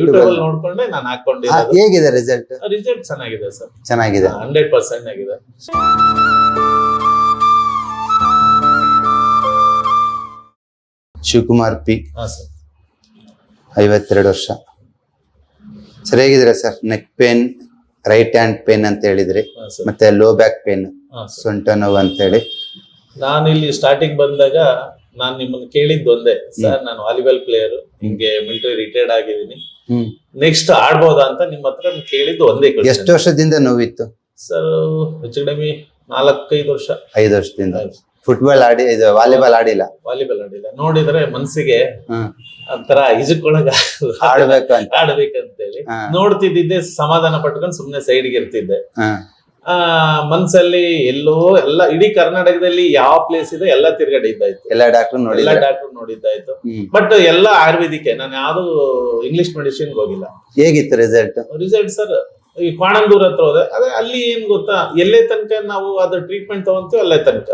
YouTube ಅಲ್ಲಿ ನೋಡ್ಕೊಂಡೆ ನಾನು ಹಾಕೊಂಡಿರೋದು ಹೇಗಿದೆ ರಿಸಲ್ಟ್ ರಿಸಲ್ಟ್ ಚೆನ್ನಾಗಿದೆ ಸರ್. ಚೆನ್ನಾಗಿದೆ. ಹಂಡ್ರೆಡ್ ಪರ್ಸೆಂಟ್ ಆಗಿದೆ. ಶಿವಕುಮಾರ್ ಪಿ. ಹಾ ಸರ್. ಐವತ್ತೆರಡು ವರ್ಷ. ಸರ್ ಹೇಗಿದ್ದೀರಾ sir? Neck pain right hand pain ಅಂತ ಹೇಳಿದ್ರಿ. ಹಾ ಸರ್. ಮತ್ತೆ ಲೋ ಬ್ಯಾಕ್ ಪೇನ್ ಹಾ ಸರ್. ಸೊಂಟ ನೋವು ಅಂತ ಹೇಳಿ. ನಾನು ಇಲ್ಲಿ ಸ್ಟಾರ್ಟಿಂಗ್ ಬಂದಾಗ ನಾನು ನಿಮ್ಮನ್ನು ಕೇಳಿದ್ದು ಒಂದೇ. ಸರ್ ನಾನು ವಾಲಿಬಾಲ್ ಪ್ಲೇಯರ್ ಹಿಂಗೆ ಮಿಲಿಟರಿ ರಿಟೈರ್ಡ್ ಆಗಿದ್ದೀನಿ. ನೆಕ್ಸ್ಟ್ ಆಡ್ಬೋದಾ ಅಂತ ನಿಮ್ಮ ಹತ್ರ ಕೇಳಿದ್ದು ಒಂದೇ ಎಷ್ಟು ವರ್ಷದಿಂದ ನೋವಿತ್ತು? ಸರ್ ಹೆಚ್ಚು ಕಡಿಮೆ ನಾಲ್ಕೈದು ವರ್ಷ. ಐದು ವರ್ಷದಿಂದ. ಫುಟ್ಬಾಲ್ ಆಡಿ ಇದು ವಾಲಿಬಾಲ್ ಆಡಿಲ್ಲ? ವಾಲಿಬಾಲ್ ಆಡಿಲ್ಲ. ನೋಡಿದ್ರೆ ಮನ್ಸಿಗೆ ಒಂಥರ ಈಜುಕೊಳಗ ಆಡ್ಬೇಕು ಆಡ್ಬೇಕಂತೇಳಿ. ನೋಡ್ತಿದ್ದೆ ನೋಡ್ತಿದ್ದಿದ್ದೆ ಸಮಾಧಾನ ಪಟ್ಕೊಂಡು ಸುಮ್ನೆ ಸೈಡ್ಗೆ ಇರ್ತಿದ್ದೆ. ಆ ಮನ್ಸಲ್ಲಿ ಎಲ್ಲೋ ಎಲ್ಲ ಇಡೀ ಕರ್ನಾಟಕದಲ್ಲಿ ಯಾವ ಪ್ಲೇಸ್ ಇದೆ ಎಲ್ಲ ತಿರ್ಗಡಿದ್ದಾಯ್ತು ಎಲ್ಲ ಡಾಕ್ಟರ್ ಎಲ್ಲ ನೋಡಿಲ್ಲ ಡಾಕ್ಟರ್ ನೋಡಿದ್ದಾಯ್ತು ಬಟ್ ಎಲ್ಲ ಆಯುರ್ವೇದಿಕ್ ನಾನು ಯಾವ್ದು ಇಂಗ್ಲಿಷ್ ಮೆಡಿಸಿನ್ ಹೋಗಿಲ್ಲ. ಹೇಗಿತ್ತು ರಿಸಲ್ಟ್ ರಿಸಲ್ಟ್ ಸರ್ ಈ ಕ್ವಾಣಂದೂರ್ ಹತ್ರ ಹೋದೆ. ಅದೇ ಅಲ್ಲಿ ಏನ್ ಗೊತ್ತಾ ಎಲ್ಲೇ ತನಕ ನಾವು ಅದ್ರ ಟ್ರೀಟ್ಮೆಂಟ್ ತಗೊಂತೀವಿ ಅಲ್ಲೇ ತನಕ.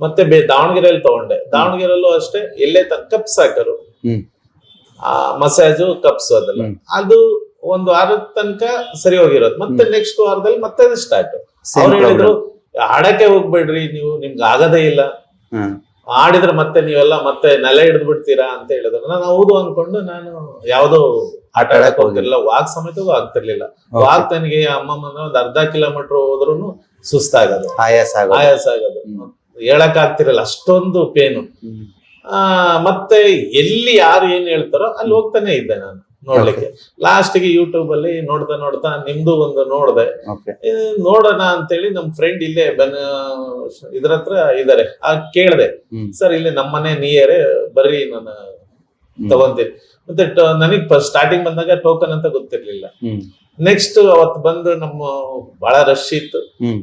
ಮತ್ತೆ ಬೇ ದಾವಣಗೆರೆಯಲ್ಲಿ ತಗೊಂಡೆ. ದಾವಣಗೆರೆಯಲ್ಲೂ ಅಷ್ಟೇ ಎಲ್ಲೇ ತನಕ ಕಪ್ಸ್ ಹಾಕರು ಮಸಾಜು ಕಪ್ಸ್ ಅದೆಲ್ಲ. ಅದು ಒಂದು ವಾರದ ತನಕ ಸರಿ ಹೋಗಿರೋದು. ಮತ್ತೆ ನೆಕ್ಸ್ಟ್ ವಾರದಲ್ಲಿ ಮತ್ತೆ ಅದು ಸ್ಟಾರ್ಟ್ ಅವ್ರು ಹೇಳಿದ್ರು. ಆಡಕ್ಕೆ ಹೋಗ್ಬೇಡ್ರಿ ನೀವು ನಿಮ್ಗೆ ಆಗದೇ ಇಲ್ಲ. ಆಡಿದ್ರೆ ಮತ್ತೆ ನೀವೆಲ್ಲ ಮತ್ತೆ ನೆಲೆ ಹಿಡಿದು ಬಿಡ್ತೀರಾ ಅಂತ ಹೇಳಿದ್ರು. ನಾನು ಹೌದು ಅನ್ಕೊಂಡು ನಾನು ಯಾವ್ದೋ ಆಟ ಆಡಕ್ ಹೋಗಿರ್ಲಿಲ್ಲ ವಾಕ್ ಸಮೇತವೂ ಆಗ್ತಿರ್ಲಿಲ್ಲ. ವಾಕ್ ತನಗೆ ಅಮ್ಮಮ್ಮನ ಒಂದ್ ಅರ್ಧ ಕಿಲೋಮೀಟರ್ ಹೋದ್ರು ಸುಸ್ತಾಗದು. ಆಯಾಸ ಆಗೋದು. ಆಯಾಸ ಆಗೋದು. ಹ್ಮ್. ಹೇಳಕ್ ಆಗ್ತಿರಲ್ಲ ಅಷ್ಟೊಂದು ಪೇನು. ಆ ಮತ್ತೆ ಎಲ್ಲಿ ಯಾರು ಏನ್ ಹೇಳ್ತಾರೋ ಅಲ್ಲಿ ಹೋಗ್ತಾನೆ ಇದ್ದೆ ನಾನು ನೋಡ್ಲಿಕ್ಕೆ. ಲಾಸ್ಟ್ಗೆ ಯೂಟ್ಯೂಬ್ ಅಲ್ಲಿ ನೋಡ್ತಾ ನೋಡ್ತಾ ನಿಮ್ದು ಒಂದು ನೋಡ್ದೆ. ನೋಡೋಣ ಅಂತ ಅಂತೇಳಿ ನಮ್ ಫ್ರೆಂಡ್ ಇಲ್ಲೇ ಬನ್ ಇದ್ರ ಹತ್ರ ಇದಾರೆ. ಆ ಕೇಳ್ದೆ ಸರ್ ಇಲ್ಲಿ ನಮ್ಮನೆ ನಿಯರೇ ಬರ್ರಿ ನಾನು. ತಗೊಂತೀನಿ. ಮತ್ತೆ ನನಗ್ ಸ್ಟಾರ್ಟಿಂಗ್ ಬಂದಾಗ ಟೋಕನ್ ಅಂತ ಗೊತ್ತಿರ್ಲಿಲ್ಲ. ನೆಕ್ಸ್ಟ್ ಅವತ್ತು ಬಂದು ನಮ್ಮ ಬಹಳ ರಶ್ ಇತ್ತು.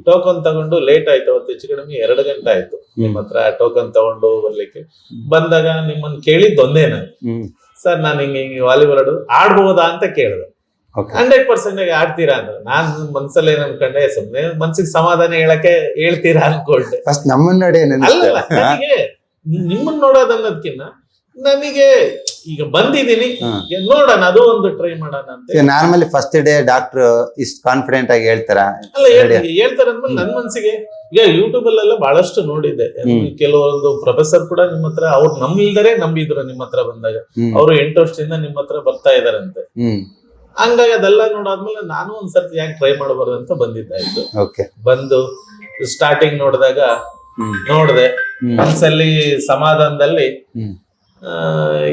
ಟೋಕನ್ ತಗೊಂಡು ಲೇಟ್ ಆಯ್ತು ಅವತ್ತು ಹೆಚ್ಚು ಕಡಿಮೆ ಎರಡು ಗಂಟೆ ಆಯ್ತು. ನಿಮ್ಮ ಹತ್ರ ಟೋಕನ್ ತಗೊಂಡು ಬರ್ಲಿಕ್ಕೆ. ಬಂದಾಗ ನಿಮ್ಮನ್ನ ಕೇಳಿದ್ದು ಒಂದೇ ನಾನು ಸರ್ ನಾನು ಹಿಂಗೆ ಹಿಂಗೆ ವಾಲಿಬಾಲ್ ಆಡು ಆಡ್ಬಹುದಾ ಅಂತ ಕೇಳಿದೆ. ಹಂಡ್ರೆಡ್ ಪರ್ಸೆಂಟ್ ಆಡ್ತೀರಾ ಅಂದ್ರೆ. ನಾನ್ ಮನ್ಸಲ್ಲಿ ಏನ್ ಅನ್ಕೊಂಡೆ ಸುಮ್ನೆ ಮನ್ಸಿಗೆ ಸಮಾಧಾನ ಹೇಳಕ್ಕೆ ಹೇಳ್ತೀರಾ ಅನ್ಕೊಂಡೆ. ಫಸ್ಟ್ ನಮ್ಮನ್ನ ನೋಡೋದನ್ನೋದ್ಕಿನ್ನ ಅಲ್ಲ? ನನಗೆ ನಿಮ್ಮನ್ನ ನೋಡೋದ್ ಅನ್ನೋದ್ಕಿನ್ನ ನನಗೆ ಈಗ ಬಂದಿದ್ದೀನಿ. ನೋಡೋಣ ಅದು ಒಂದು ಟ್ರೈ ಮಾಡೋಣ ಅಂತ. ನಾರ್ಮಲಿ ಫಸ್ಟ್ ಡೇ ಡಾಕ್ಟರ್ ಇಷ್ಟು ಕಾನ್ಫಿಡೆಂಟ್ ಆಗಿ ಹೇಳ್ತಾರ? ಅಲ್ಲ ಹೇಳ್- ಹೇಳ್ತಾರೆ ಅಂದ್ಮೇಲೆ ನನ್ ಮನ್ಸಿಗೆ ಈಗ ಯೂಟ್ಯೂಬ್ ಅಲ್ಲೆಲ್ಲ ಬಹಳಷ್ಟು ನೋಡಿದ್ದೆ. ಕೆಲವೊಂದು ಪ್ರೊಫೆಸರ್ ಕೂಡ ನಿಮ್ಮ ಹತ್ರ ಅವ್ರು ನಂಬಿಲ್ದರೆ ನಂಬಿದ್ರು ನಿಮ್ಮ ಹತ್ರ ಬಂದಾಗ. ಅವರು ಎಂಟು ವರ್ಷದಿಂದ ನಿಮ್ಮ ಹತ್ರ ಬರ್ತಾ ಇದಾರಂತೆ ಹಂಗಾಗಿ ಅದೆಲ್ಲ ನೋಡಾದ್ಮೇಲೆ ನಾನು ಒಂದ್ಸರ್ತಿ ಯಾಕೆ ಟ್ರೈ ಮಾಡಬಾರ್ದು ಅಂತ ಬಂದಿದ್ದಾಯ್ತು ಓಕೆ ಬಂದು ಸ್ಟಾರ್ಟಿಂಗ್ ನೋಡಿದಾಗ ನೋಡ್ದೆ. ಮನ್ಸಲ್ಲಿ ಸಮಾಧಾನದಲ್ಲಿ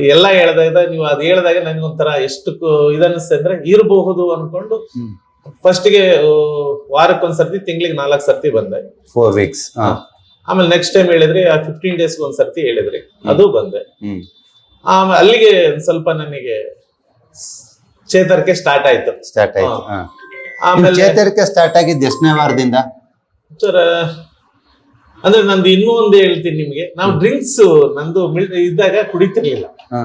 ಎಲ್ಲ ಹೇಳ್ದಾಗ ನೀವು ಅದು ಹೇಳಿದಾಗ ನನಗೊಂಥರ ಎಷ್ಟು ಇದನ್ನಿಸ್ತದೆ ಇದನ್ನಿಸ್ತು ಅಂದ್ರೆ ಇರಬಹುದು ಅನ್ಕೊಂಡು ಫಸ್ಟ್ಗೆ ಆ, ವಾರಕ್ಕೊಂದ್ ಸರ್ತಿ ತಿಂಗಳಿಗೆ ನಾಲ್ಕು ಸರ್ತಿ ಬಂದೆ. ಫೋರ್ ವೀಕ್ಸ್ ಆಮೇಲೆ ನೆಕ್ಸ್ಟ್ ಟೈಮ್ ಹೇಳಿದ್ರಿ ಆ ಫಿಫ್ಟೀನ್ ಡೇಸ್ ಒಂದ್ಸರ್ತಿ ಹೇಳಿದ್ರಿ. ಅದು ಬಂದೆ. ಆಮೇಲೆ ಅಲ್ಲಿಗೆ ಒಂದ್ ಸ್ವಲ್ಪ ನನಗೆ ಚೇತರಿಕೆ ಸ್ಟಾರ್ಟ್ ಆಯ್ತು. ಸ್ಟಾರ್ಟ್ ಆಯ್ತು. ಆಮೇಲೆ ಚೇತರಿಕೆ ಸ್ಟಾರ್ಟ್ ಆಗಿದ್ದು ಎಷ್ಟನೇ ವಾರದಿಂದ? ಸರ್ ಅಂದ್ರೆ ನಂದು ಇನ್ನೂ ಒಂದು ಹೇಳ್ತೀನಿ ನಿಮ್ಗೆ. ನಾವು ಡ್ರಿಂಕ್ಸ್ ನಂದು ಮಿಲ್ ಇದ್ದಾಗ ಕುಡಿತಿರ್ಲಿಲ್ಲ. ಹಾ.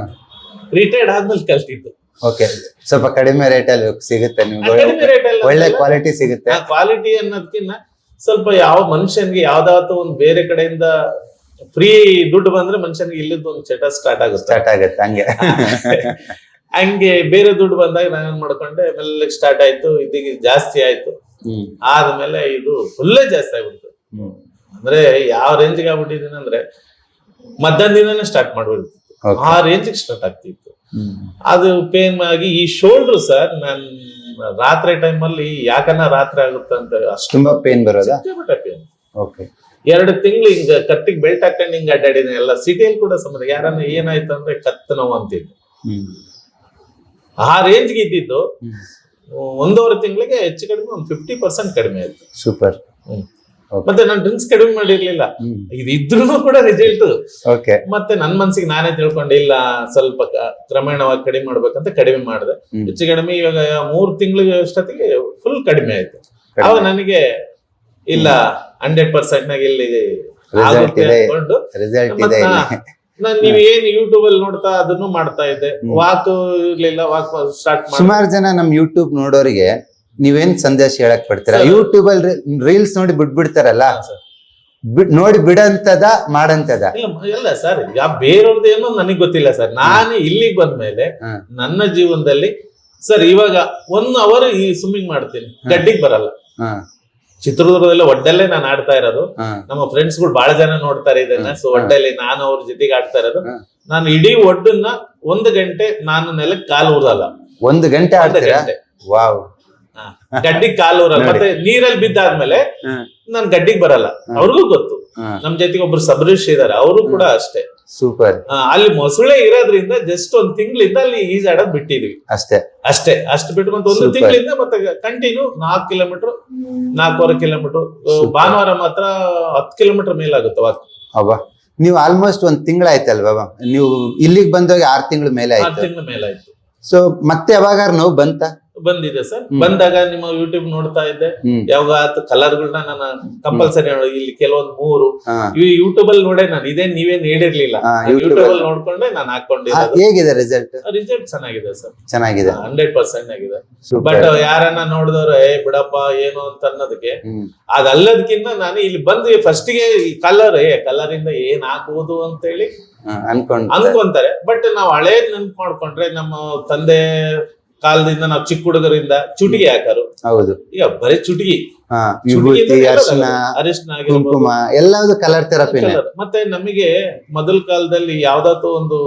ರಿಟೈರ್ಡ್ ಆದ್ಮೇಲೆ ಕಲ್ತಿದ್ದು. ಓಕೆ ಸ್ವಲ್ಪ ಕಡಿಮೆ ರೇಟ್ ಅಲ್ಲಿ ಸಿಗುತ್ತೆ ನಿಮ್ಗೆ. ಕಡಿಮೆ ರೇಟ್ ಒಳ್ಳೆ ಕ್ವಾಲಿಟಿ ಸಿಗುತ್ತೆ. ಕ್ವಾಲಿಟಿ ಅನ್ನೋದಕ್ಕಿಂತ ಸ್ವಲ್ಪ ಯಾವ ಮನುಷ್ಯನ್ಗೆ ಯಾವ್ದಾದ್ರು ಒಂದು ಬೇರೆ ಕಡೆಯಿಂದ ಫ್ರೀ ದುಡ್ಡು ಬಂದ್ರೆ ಮನುಷ್ಯನ್ಗೆ ಇಲ್ಲಿದ್ದು ಒಂದು ಚಟ ಸ್ಟಾರ್ಟ್ ಆಗುತ್ತೆ. ಸ್ಟಾರ್ಟ್ ಆಗುತ್ತೆ ಹಂಗೆ. ಹಂಗೆ ಬೇರೆ ದುಡ್ಡು ಬಂದಾಗ ನಾನೇನ್ ಮಾಡ್ಕೊಂಡೆ ಆಮೇಲೆ ಸ್ಟಾರ್ಟ್ ಆಯ್ತು ಇದೀಗ ಜಾಸ್ತಿ ಆಯ್ತು. ಹ್ಮ್. ಆದ್ಮೇಲೆ ಇದು ಫುಲ್ಲೇ ಜಾಸ್ತಿ ಆಗ್ಬಿಡ್ತು. ಹ್ಮ್. ಅಂದ್ರೆ ಯಾವ ರೇಂಜ್ಗೆ ಆಗ್ಬಿಟ್ಟಿದ್ದೀನಿ ಅಂದ್ರೆ ಮಧ್ಯಾಹ್ನ ದಿನನೇ ಸ್ಟಾರ್ಟ್ ಮಾಡ್ಬಿಡ್ತಿತ್ತು. ಆ ರೇಂಜ್ಗೆ ಸ್ಟಾರ್ಟ್ ಆಗ್ತಿತ್ತು. ಅದು ಪೇನ್ ಆಗಿ ಈ ಶೋಲ್ಡರ್ ಸರ್ ನನ್ ರಾತ್ರಿ ಟೈಮ್ ಅಲ್ಲಿ ಯಾಕನ್ನ ರಾತ್ರಿ ಆಗುತ್ತೆ ಅಂತ ಅಷ್ಟು ತುಂಬಾ ಪೇನ್ ಬರೋದಾ? ಪೇನ್ ಓಕೆ ಎರಡು ತಿಂಗಳು ಹಿಂಗ ಕತ್ತಿಗೆ ಬೆಲ್ಟ್ ಹಾಕೊಂಡು ಹಿಂಗ ಅಡ್ಡಾಡಿದ್ದೀನಿ ಎಲ್ಲ ಸಿಟಿಯಲ್ಲಿ ಕೂಡ ಸಮಯ ಯಾರನ್ನ ಏನಾಯ್ತು ಅಂದ್ರೆ ಕತ್ತು ನೋವು ಅಂತಿದ್ದು. ಆ ರೇಂಜ್ಗೆ ಇದ್ದಿದ್ದು ಒಂದೂವರೆ ತಿಂಗಳಿಗೆ ಹೆಚ್ಚು ಕಡಿಮೆ ಒಂದು ಫಿಫ್ಟಿ ಪರ್ಸೆಂಟ್ ಕಡಿಮೆ ಆಯ್ತು. ಸೂಪರ್. ಮತ್ತೆ ನಾನು ಡ್ರಿಂಕ್ಸ್ ಕಡಿಮೆ ಮಾಡಿರ್ಲಿಲ್ಲ. ಇದು ಇದ್ರೂ ಕೂಡ ರಿಸಲ್ಟ್ ಮತ್ತೆ ನನ್ ಮನ್ಸಿಗೆ ನಾನೇ ತಿಳ್ಕೊಂಡೆ ಇಲ್ಲ ಸ್ವಲ್ಪ ಕ್ರಮೇಣವಾಗಿ ಕಡಿಮೆ ಮಾಡ್ಬೇಕಂತ ಕಡಿಮೆ ಮಾಡಿದೆ. ಹೆಚ್ಚು ಕಡಿಮೆ ಇವಾಗ ಮೂರ್ ತಿಂಗಳಿಗೆ ಅಷ್ಟೊತ್ತಿಗೆ ಫುಲ್ ಕಡಿಮೆ ಆಯ್ತು. ಅವಾಗ ನನಗೆ ಇಲ್ಲ ಹಂಡ್ರೆಡ್ ಪರ್ಸೆಂಟ್ ನಾಗ ಇಲ್ಲಿ. ಅನ್ಕೊಂಡು ನಾನ್ ನೀವ್ ಏನ್ ಯೂಟ್ಯೂಬ್ ಅಲ್ಲಿ ನೋಡ್ತಾ ಅದನ್ನು ಮಾಡ್ತಾ ಇದ್ದೆ. ವಾಕ್ ಇರ್ಲಿಲ್ಲ ವಾಕ್ ಸ್ಟಾರ್ಟ್ ಸುಮಾರು ಜನ ನಮ್ ಯೂಟ್ಯೂಬ್ ನೋಡೋರಿಗೆ ನೀವೇನ್ ಸಂದೇಶ ಹೇಳಕ್ ಬಿಡ್ತೀರ. ಯೂಟ್ಯೂಬ್ ಅಲ್ಲಿ ರೀಲ್ಸ್ ನೋಡಿ ಬಿಟ್ಬಿಡ್ತಾರಲ್ಲ? ಬಿಡ್ ನೋಡಿ ಬಿಡಂತದ ಮಾಡಂತದ? ಇಲ್ಲ ಸರ್. ಯಾ ಬೇರೆಯವ್ರದ್ದು ಏನೋ ನನಗ್ ಗೊತ್ತಿಲ್ಲ ಸರ್. ನಾನು ಇಲ್ಲಿಗೆ ಬಂದ್ಮೇಲೆ. ನನ್ನ ಜೀವನದಲ್ಲಿ ಸರ್ ಇವಾಗ ಒನ್ ಅವರ್ ಈ ಸ್ವಿಮ್ಮಿಂಗ್ ಮಾಡ್ತೀನಿ. ಗಡ್ಡಿಗೆ ಬರಲ್ಲ. ಚಿತ್ರದುರ್ಗದಲ್ಲಿ ಒಡ್ಡಲ್ಲೇ ನಾನು ಆಡ್ತಾ ಇರೋದು. ನಮ್ಮ ಫ್ರೆಂಡ್ಸ್ಗಳು ಬಹಳ ಜನ ನೋಡ್ತಾರೆ ಇದನ್ನ. ಸೊ ಒಡ್ಡಲ್ಲಿ ನಾನು ಅವ್ರ ಜೊತೆಗೆ ಆಡ್ತಾ ಇರೋದು. ನಾನು ಇಡೀ ಒಡ್ಡನ್ನ ಒಂದು ಗಂಟೆ ನಾನು ನೆಲಕ್ಕೆ ಕಾಲು ಊರಲ್ಲ ಒಂದು ಗಂಟೆ ಆಡ್ತಾ ವಾವ್. ಗಡ್ಡಿಗೆ ಕಾಲು ಮತ್ತೆ ನೀರಲ್ಲಿ ಬಿದ್ದಾದ್ಮೇಲೆ. ನಾನ್ ಗಡ್ಡಿಗೆ ಬರಲ್ಲ. ಅವ್ರಿಗೂ ಗೊತ್ತು. ನಮ್ ಜೊತೆಗೆ ಒಬ್ರು ಸಬರೀಶ್ ಇದಾರೆ ಅವರು ಕೂಡ ಅಷ್ಟೇ. ಸೂಪರ್. ಅಲ್ಲಿ ಮೊಸಳೆ ಇರೋದ್ರಿಂದ ಜಸ್ಟ್ ಒಂದ್ ತಿಂಗಳಿಂದ ಅಲ್ಲಿ ಈಜಾಡೋದ್ ಬಿಟ್ಟಿದ್ವಿ. ಅಷ್ಟೇ. ಅಷ್ಟೇ ಅಷ್ಟು ಬಿಟ್ಕೊಂತ ಒಂದು. ತಿಂಗಳಿಂದ ಮತ್ತೆ ಕಂಟಿನ್ಯೂ ನಾಲ್ಕು ಕಿಲೋಮೀಟರ್ ನಾಲ್ಕೂವರೆ ಕಿಲೋಮೀಟರ್. ಭಾನುವಾರ ಮಾತ್ರ ಹತ್ತು ಕಿಲೋಮೀಟರ್ ಮೇಲಾಗುತ್ತೆ ವಾಕ್ ಅಬ್ಬಾ ನೀವು ಆಲ್ಮೋಸ್ಟ್ ಒಂದ್ ತಿಂಗಳಾಯ್ತಲ್ವಾ? ನೀವು ಇಲ್ಲಿಗೆ ಬಂದಾಗ ಆರ್ ತಿಂಗಳ ಮೇಲೆ ಆಯ್ತು ತಿಂಗಳ ಮೇಲಾಯ್ತು. ಸೊ ಮತ್ತೆ ಯಾವಾಗ ನೋವು ಬಂತ? ಬಂದಿದೆ ಸರ್. ಬಂದಾಗ ನಿಮ್ಮ ಯೂಟ್ಯೂಬ್ ನೋಡ್ತಾ ಇದ್ದೆ. ಯಾವಾಗ ಕಲರ್ ಕಲರ್ಗಳನ್ನ ನಾನು ಕಂಪಲ್ಸರಿ ಇಲ್ಲಿ ಕೆಲವೊಂದ್ ಮೂರು. ಇವು ಯೂಟ್ಯೂಬ್ ಅಲ್ಲಿ ನೋಡೇ ನಾನು ಇದೇ ನೀವೇನ್ ಹೇಳಿರ್ಲಿಲ್ಲ ಯೂಟ್ಯೂಬ್ ಅಲ್ಲಿ. ನೋಡ್ಕೊಂಡೆ ನಾನು ಹಾಕೊಂಡಿದ್ದೆ ಹೇಗಿದೆ ರಿಸಲ್ಟ್ ರಿಸಲ್ಟ್ ಚೆನ್ನಾಗಿದೆ ಸರ್. ಚೆನ್ನಾಗಿದೆ. ಹಂಡ್ರೆಡ್ ಪರ್ಸೆಂಟ್ ಆಗಿದೆ. ಬಟ್ ಯಾರನ್ನ ನೋಡಿದವ್ರು ಏ ಬಿಡಪ್ಪ ಏನು ಅಂತ ಅನ್ನೋದಕ್ಕೆ ಅದಲ್ಲದಕ್ಕಿಂತ ನಾನು ಇಲ್ಲಿ ಬಂದು ಫಸ್ಟ್ಗೆ ಕಲರ್ ಏ ಕಲರಿಂದ ಏನ್ ಹಾಕುವುದು ಅಂತ ಹೇಳಿ ಅನ್ಕೊಂಡ್ ಅನ್ಕೊಂತಾರೆ. ಬಟ್ ನಾವ್ ಹಳೇದ್ ನೆನ್ಪ್ ಮಾಡ್ಕೊಂಡ್ರೆ ನಮ್ಮ ತಂದೆ ಕಾಲದಿಂದ ನಾವು ಚಿಕ್ಕ ಹುಡುಗರಿಂದ ಚುಟಿಗೆ ಹಾಕಾರು. ಹೌದು. ಈಗ ಬರೀ ಚುಟಿಗೆ ಹಾ ಚುಟಿಗೆ ವಿಭೂತಿ ಅರ್ಶನ ಅರಿಶಿನ ಆಗಿರ್ಬೋದು. ಕುಂಕುಮ ಎಲ್ಲವುದು ಕಲರ್ ಥೆರಪಿನೇ colour. ಮತ್ತೆ ನಮಗೆ ಮೊದಲ ಕಾಲದಲ್ಲಿ ಯಾವ್ದಾದ್ರು ಒಂದು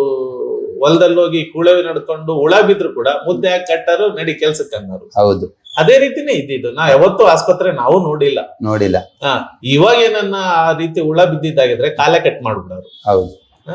ಹೊಲದಲ್ಲಿ ಹೋಗಿ ಕೂಳೆವೆ ನಡ್ಕೊಂಡು ಹುಳ ಬಿದ್ರು ಕೂಡ ಮುದ್ದೆ ಹಾಕಿ ಕಟ್ಟರು ನಡಿ ಕೆಲ್ಸಕ್ಕೆ ಅನ್ನೋರು. ಹೌದು. ಅದೇ ರೀತಿನೇ ಇದ್ದಿದ್ದು. ನಾ ಯಾವತ್ತೂ ಆಸ್ಪತ್ರೆ ನಾವು ನೋಡಿಲ್ಲ. ನೋಡಿಲ್ಲ. ಹಾ ಇವಾಗ ಏನನ್ನ ಆ ರೀತಿ ಹುಳ ಬಿದ್ದಿದ್ದಾಗಿದ್ರೆ ಕಾಲೇ ಕಟ್ ಮಾಡ್ಬಿಡೋರು. ಹೌದು. ಹ?